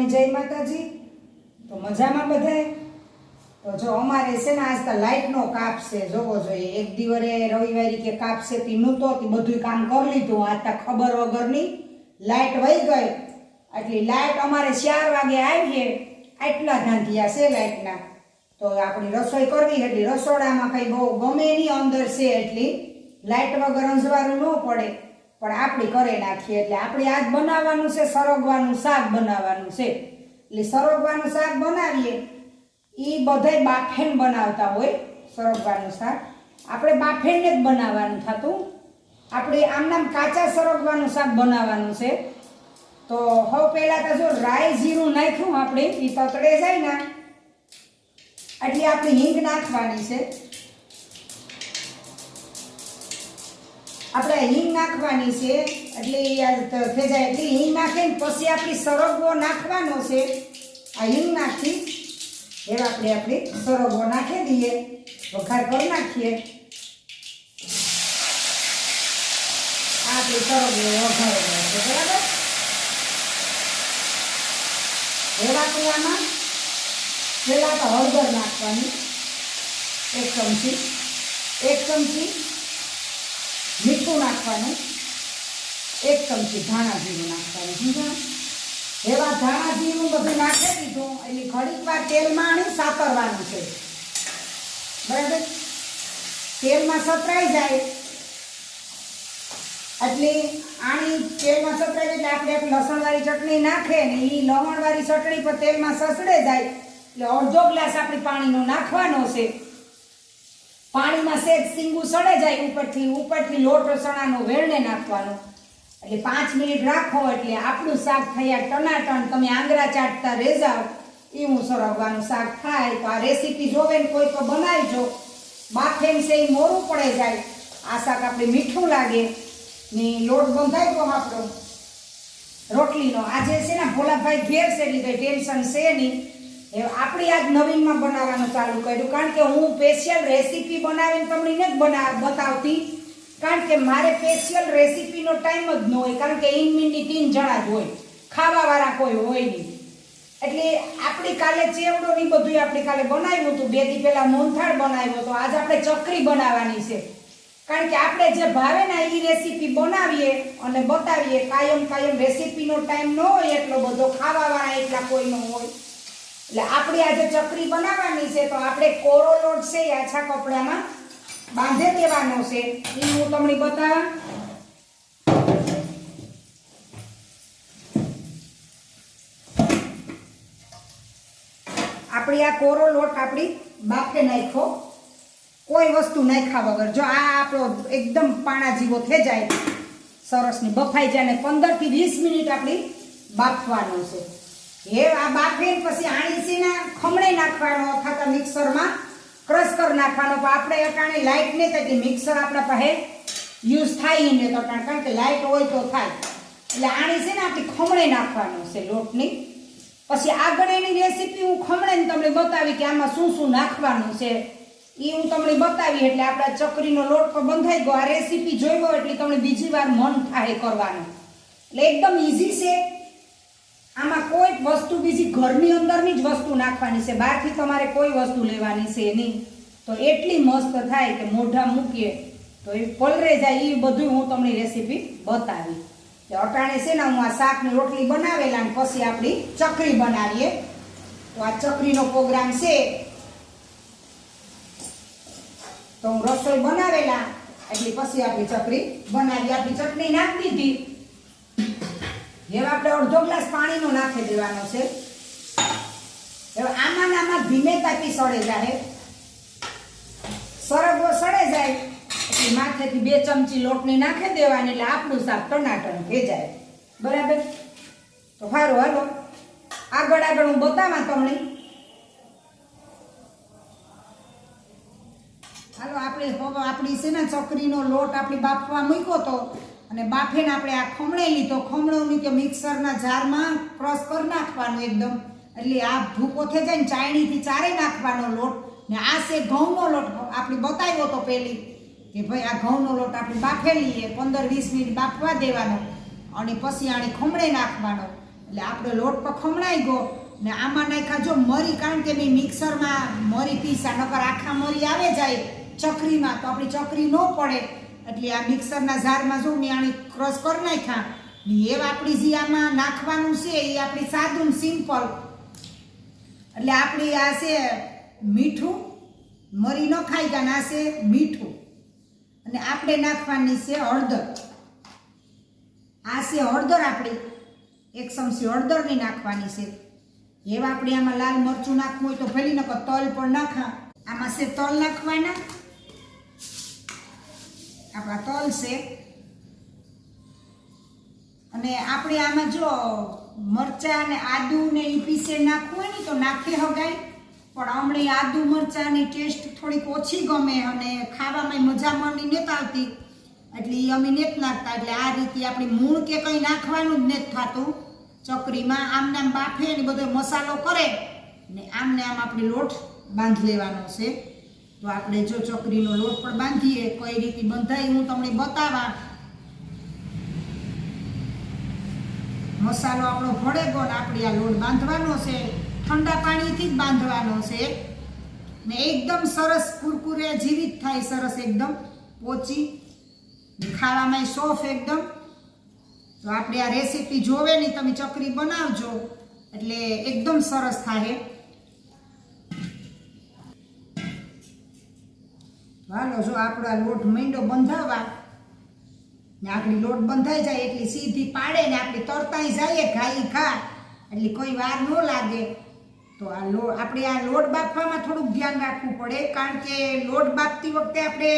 સવારની જય માતાજી. તો મજામાં બધાય? તો જો અમારે છે ને આજ તો લાઇટનો કાપ છે, જોવો જોઈએ. એક દિવરે રવિવારી કે કાપ છે તે નહોતો તે બધું કામ કરી લીધું. આજ તો ખબર વગરની લાઇટ વહી ગઈ. એટલે લાઇટ અમારે ચાર વાગે આવીએ. આટલા ધાંધિયા છે લાઇટના તો આપણી રસોઈ કરવી એટલે રસોડામાં કંઈ બહુ ગમે નહીં અંદર છે એટલી. લાઇટ વગર અંજવારું ન પડે. પણ આપણી કરે નાખીએ એટલે આપણે આજ બનાવવાનું છે, સરગવાનું શાક બનાવવાનું છે. એટલે સરગવાનું શાક બનાવીએ. એ બધાય બાફેન બનાવતા હોય, સરગવાનું શાક. આપણે બાફેનને જ બનાવવાનું થતું. આપણે આમનામ કાચા સરગવાનું શાક બનાવવાનું છે. તો હવે પહેલાં તો જો રાઈ જીરું નાખ્યું આપણે એ તતડે જાય ને. એટલે આપણે હિંગ નાખવાની છે. આપણે હિંગ નાખવાની છે, એટલે થઈ જાય. એટલે હિંગ નાખીને પછી આપણી સરગવો નાખવાનો છે. આ હિંગ નાખી એવા આપણે આપણી સરગવો નાખી દઈએ. વઘાર કરી નાખીએ. આ આપણી સરગવો વઘારેલો છે, બરાબર? એવા આમાં પહેલાં તો હળદર નાખવાની, એક ચમચી એક ચમચી મીઠું નાખવાનું. એક ચમચી ધાણા જીરું નાખવાનું સમજાણ એવા ધાણા જીરું બધું નાખી દીધું. એટલે ઘડીક વાર તેલમાં આને સાતરવાનું છે. બરાબર? તેલમાં સતરાઈ જાય. એટલે આની તેલમાં સતરાઈ એટલે આપણે આપણી લસણવાળી ચટણી નાખે ને એ લવણવાળી ચટણી પર તેલમાં સસડે જાય. એટલે અડધો ગ્લાસ આપણે પાણીનો નાખવાનો છે. પાણીમાં સેજ સિંગુ સડે જાય ઉપરથી ઉપરથી લોટ ચણાનો વેરણે નાખવાનો. એટલે પાંચ મિનિટ રાખો એટલે આપણું શાક થયા ટનાટણ, તમે આંગળા ચાટતા રેજાવ એવું સરગવાનું શાક થાય તો આ રેસીપી જોવે ને કોઈ તો બનાવજો. બાફેમ છે એ મોરું પડે જાય. આ શાક આપણે મીઠું લાગે. ને લોટ બંધાય તો આપણો. રોટલીનો. આજે છે ને ભોલાભાઈ ઘેર છે, એટલે ટેન્શન છે નહીં. આપણી આજ નવીનમાં બનાવવાનું ચાલુ કર્યું. કારણ કે હું સ્પેશિયલ રેસીપી બનાવીને તમને નથી બના, બતાવતી. કારણ કે મારે સ્પેશિયલ રેસીપીનો ટાઈમ જ ન હોય. કારણ કે ઇનમિંડી તીન જણા જ હોય. ખાવાવાળા કોઈ હોય નહીં. એટલે આપણી કાલે ચેવડો નહીં બધું આપણે કાલે બનાવ્યું હતું. બે દી પહેલા મોનથાળ બનાવ્યો હતો. આજ આપણે ચકરી બનાવવાની છે. કારણ કે આપણે જે ભાવે ને એ રેસીપી બનાવીએ અને બતાવીએ કાયમ કાયમ રેસીપીનો ટાઈમ ન હોય એટલો બધો, ખાવાવાળા એટલા કોઈ ન હોય. એટલે આપણી આજે ચકરી બનાવવાની છે, તો આપણે કોરો લોટ છે એ આછા કપડામાં બાંધે દેવાનો છે. એ હું તમને બતાવા આપણી આ કોરો લોટ આપણી બાફે નાખ્યો. કોઈ વસ્તુ નાખ્યા વગર. જો આ આપણો એકદમ પાણા જેવો થઈ જાય સરસની બફાઈ જાય ને પંદરથી વીસ મિનિટ આપણી બાફવાનું છે. એ આ બાફે પછી આણી છે ને ખમણે નાખવાનો અથવા મિક્સરમાં ક્રશ કરી નાખવાનો. પણ આપણે અટાણે લાઇટ નહીં થતી. મિક્સર આપણા પાસે યુઝ થાય ને તો કારણ. કે લાઇટ હોય તો થાય. એટલે આણી છે ને આપણે ખમણે નાખવાનું છે લોટની. પછી આગળ એની રેસીપી હું ખમણે તમને બતાવી કે આમાં શું શું નાખવાનું છે. એ હું તમને બતાવી. એટલે આપણા ચકરીનો લોટ પણ બંધાઈ ગયો. આ રેસીપી જોઈ એટલે તમને બીજી વાર મન થાય કરવાનું. એટલે એકદમ ઇઝી છે. આમાં કોઈ વસ્તુ બીજી ઘરની અંદરની જ વસ્તુ નાખવાની છે. બહારથી તમારે કોઈ વસ્તુ લેવાની છે નહીં. તો એટલી મસ્ત થાય કે મોઢા મૂકીએ તો એ પલરે જાય. એ બધું હું તમને રેસીપી બતાવી. એટલે અટાણે છે ને હું આ શાકની રોટલી બનાવેલા ને પછી આપણી ચકરી બનાવીએ. તો આ ચકરીનો પ્રોગ્રામ છે. તો હું રસોઈ બનાવેલા, એટલે પછી આપણી ચકરી બનાવી. આપણી ચટણી નાખી દીધી. હવે આપણે અડધો ગ્લાસ પાણીનો નાખી દેવાનો છે. હવે આમાં આમાં ધીમે તાપી સડે જાય. સરગવો સડે જાય. એટલે માથેથી બે ચમચી લોટની નાખી દેવાની એટલે આપણું શાક ટનાટન ભેજાય બરાબર? તો સારું હાલો. આગળ આગળ હું બતાવા તમને. હાલો, આપણે આપણી છે ને ચકરીનો લોટ આપણી બાફવા મૂક્યો તો અને બાફીને આપણે આ ખમણે લીધો. ખમણો નીચે મિક્સરના જારમાં ક્રોસ કરી નાખવાનો એકદમ. એટલે આ ભૂકો થઈ જાય ને ચાયણીથી ચારે નાખવાનો લોટ. ને આ છે ઘઉંનો લોટ. આપણે બતાવ્યો તો પહેલી કે ભાઈ આ ઘઉંનો લોટ આપણે બાફે લઈએ પંદર વીસ મિનિટ બાફવા દેવાનો અને પછી આને ખમણે નાખવાનો. એટલે આપણો લોટ પણ ખમણાઈ ગયો. ને આમાં નાખ્યા જો મરી, કારણ કે મેં મિક્સરમાં મરી પીસા, નકર આખા મરી આવે જાય ચકરીમાં, તો આપણી ચકરી ન પડે. એટલે આ મિક્સરના ઝારમાં જો મેં આની ક્રશ કરી નાખ્યા. એ આપણી જે આમાં નાખવાનું છે, એ આપણી સાદું સિમ્પલ એટલે આપણી આ છે મીઠું, મરી ન ખાઈ ગયા આ છે મીઠું. અને આપણે નાખવાની છે હળદર. આ છે હળદર આપણી. એક ચમચી હળદરની નાખવાની છે. એવા આપણે આમાં લાલ મરચું નાખવું હોય તો ભલી નકર તલ પણ નાખા. આમાં છે તલ નાખવાના. આપણા તલ છે. અને આપણે આમાં જો મરચાં અને આદું ને એ પીસે નાખવું હોય ને તો નાખે હગાય. પણ હમણાં આદુ મરચાંની ટેસ્ટ થોડીક ઓછી ગમે અને ખાવામાં મજા મળી નથી આવતી. એટલે એ અમે નથી નાખતા. એટલે આ રીતે આપણી મૂળ કે કંઈ નાખવાનું જ નથી થતું. ચકરીમાં આમને આમ બાફે ને બધો મસાલો કરે ને આમને આમ આપણે લોટ બાંધી લેવાનો છે. તો આપણે જો ચકરીનો લોટ પણ બાંધીએ, કઈ રીતે બંધાય હું તમને બતાવા. મસાલો આપણો ભળે ગયો ને આપણે આ લોટ બાંધવાનો છે. ઠંડા પાણીથી જ બાંધવાનો છે. ને એકદમ સરસ કુરકુરે જીવિત થાય, સરસ એકદમ પોચી. ખાવામાં સોફ એકદમ. તો આપણે આ રેસીપી જોવે નહીં તમે ચકરી બનાવજો. એટલે એકદમ સરસ થાય. હાલો જો આપણો લોટ મીંડો બંધાવા, ને આપણી લોટ બંધાઈ જાય, એટલી સીધી પાડે ને આપણી તરતાઈ જાય, ખાઈ ખા, એટલે કોઈ વાર ન લાગે. તો આ લો, આપણે આ લોટ બાફવામાં થોડુંક ધ્યાન રાખવું પડે, કારણ કે લોટ બાફતી વખતે આપણે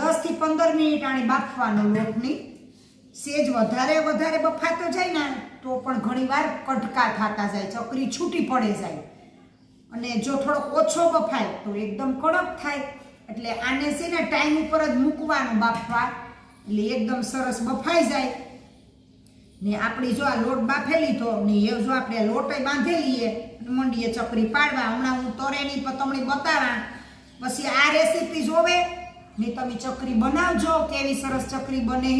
દસથી પંદર મિનિટ આને બાફવાનો લોટની સેજ વધારે વધારે બફાતો જાય ને, તો પણ ઘણીવાર કટકા થતા જાય, ચકરી છૂટી પડે જાય. અને જો થોડોક ઓછો બફાય, તો એકદમ કડક થાય. એટલે આને છે ને ટાઈમ ઉપર જ મૂકવાનું બાફવા. એટલે એકદમ સરસ બફાઈ જાય. ને આપણી જો આ લોટ બાફેલી તો ને એ જો આપણે લોટે બાંધેલી એ મંડીએ ચકરી પાડવા. હમણાં હું તરેની પતમણી બતાવા પછી આ રેસીપી જોવે ને તમે ચકરી બનાવજો, કેવી સરસ ચકરી બને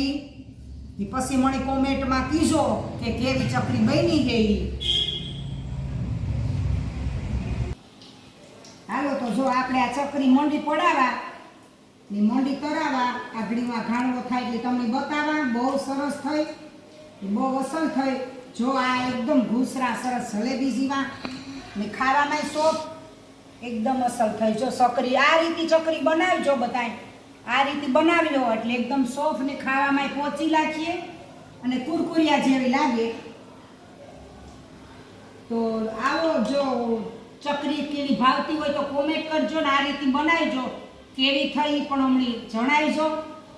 પછી મને કોમેન્ટમાં કીજો કે કેવી ચકરી બની ગઈ હાલો તો જો આપણે આ ચકરી મંડી પડાવા, ને મંડી તરાવવા આગળીમાં ઘાણવો થાય એટલે તમને બતાવવા બહુ સરસ થઈ બહુ અસલ થઈ. જો આ એકદમ ઘૂસરા સરસ જલેબી જેવા, ને ખાવામાં સોફ એકદમ અસલ થઈ. જો ચકરી, આ રીતે ચકરી બનાવજો બધાય. આ રીતે બનાવી લો એટલે એકદમ સોફ ને ખાવામાં પહોંચી લાગીએ અને કુરકુરિયા જેવી લાગે. તો આવો જો ચકરી કેવી ભાવતી હોય તો કોમેન્ટ કરજો ને આ રીતે બનાવજો. કેવી થઈ પણ અમને જણાવજો.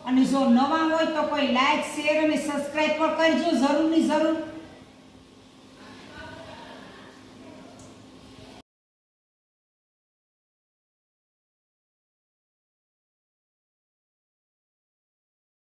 અને જો નવા હોય તો કોઈ લાઈક શેર અને સબસ્ક્રાઈબ પણ કરજો જરૂરની જરૂર.